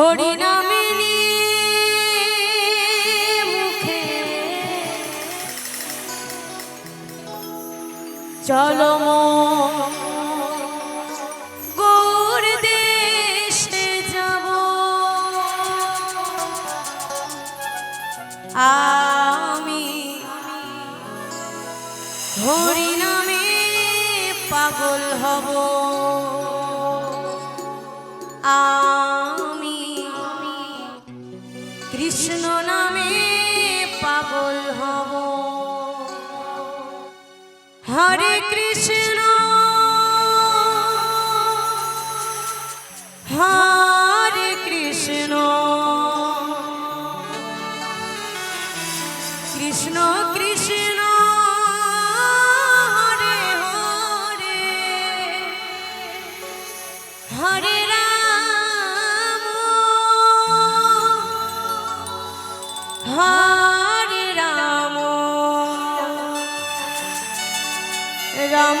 হরি নামে মুখে। চলো গৌর দেশে যাব। আমি হরি নামে পাগল হব। আ হরে কৃষ্ণ। রাম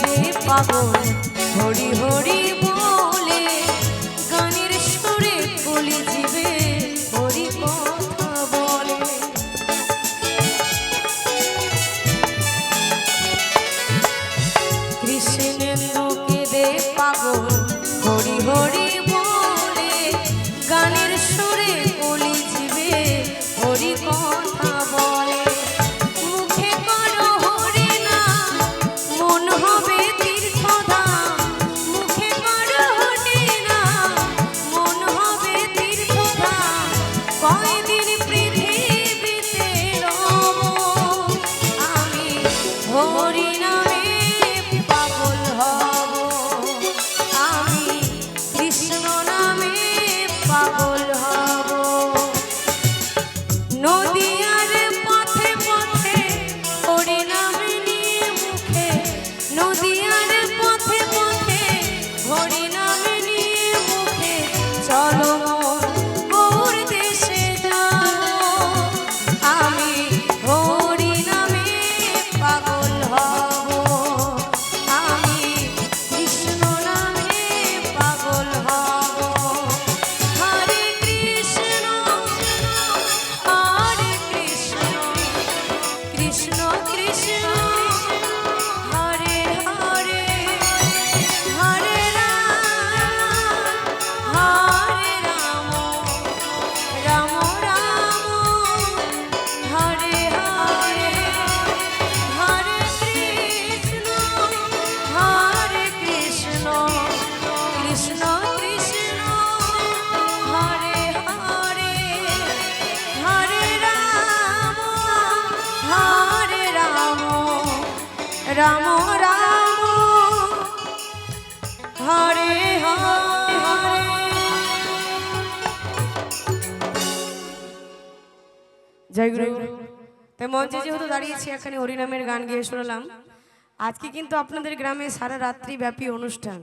রে পাগল হরি হরি রাম রাম। হরে হরে জয় গুরু। তাই মঞ্চে যেহেতু দাঁড়িয়েছি এখানে হরিনামের গান গিয়ে শুনলাম। আজকে কিন্তু আপনাদের গ্রামে সারা রাত্রি ব্যাপী অনুষ্ঠান।